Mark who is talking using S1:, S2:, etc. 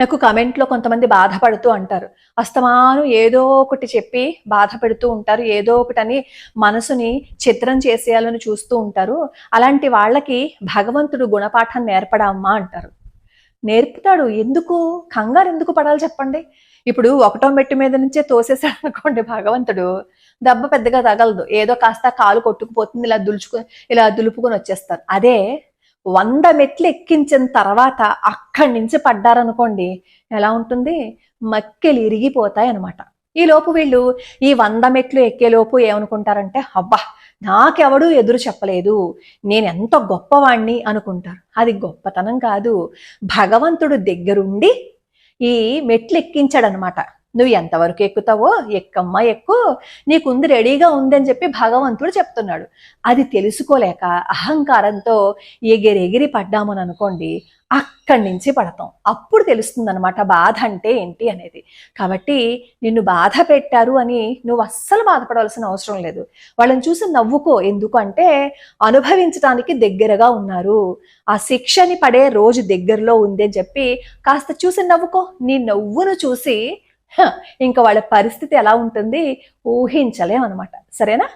S1: నాకు కమెంట్లో కొంతమంది బాధపడుతూ అంటారు. అస్తమాను ఏదో ఒకటి చెప్పి బాధ పెడుతూ ఉంటారు. ఏదో ఒకటని మనసుని చిత్రం చేసేయాలని చూస్తూ ఉంటారు. అలాంటి వాళ్ళకి భగవంతుడు గుణపాఠం నేర్పడమ్మా అంటారు. నేర్పుతాడు. ఎందుకు? కంగారు ఎందుకు పడాలి చెప్పండి. ఇప్పుడు ఒకటో మెట్టు మీద నుంచే తోసేసాడు అనుకోండి భగవంతుడు. దెబ్బ పెద్దగా తగలదు. ఏదో కాస్త కాలు కొట్టుకుపోతుంది ఇలా దులుచుకొని ఇలా దులుపుకొని వచ్చేస్తారు. అదే వంద మెట్లు ఎక్కించిన తర్వాత అక్కడి నుంచి పడ్డారనుకోండి ఎలా ఉంటుంది? మక్కెలు ఇరిగిపోతాయి అనమాట ఈ లోపు వీళ్ళు ఈ వంద మెట్లు ఎక్కేలోపు ఏమనుకుంటారంటే అబ్బా నాకెవడూ ఎదురు చెప్పలేదు. నేను ఎంత గొప్పవాణ్ణి అనుకుంటారు. అది గొప్పతనం కాదు. భగవంతుడు దగ్గరుండి ఈ మెట్లు ఎక్కించాడనమాట నువ్వు ఎంతవరకు ఎక్కుతావో ఎక్కమ్మ ఎక్కు నీకుంది రెడీగా ఉందని చెప్పి భగవంతుడు చెప్తున్నాడు. అది తెలుసుకోలేక అహంకారంతో ఎగిరెగిరి పడ్డామని అనుకోండి అక్కడి నుంచి పడతాం. అప్పుడు తెలుస్తుందనమాట బాధ అంటే ఏంటి అనేది. కాబట్టి నిన్ను బాధ పెట్టారు అని నువ్వు అస్సలు బాధపడవలసిన అవసరం లేదు. వాళ్ళని చూసి నవ్వుకో. ఎందుకంటే అనుభవించడానికి దగ్గరగా ఉన్నారు. ఆ శిక్షని పడే రోజు దగ్గరలో ఉంది అని చెప్పి కాస్త చూసి నవ్వుకో. నీ నవ్వును చూసి ఇంకా వాళ్ళ పరిస్థితి ఎలా ఉంటుంది? ఊహించలేం అనమాట సరేనా?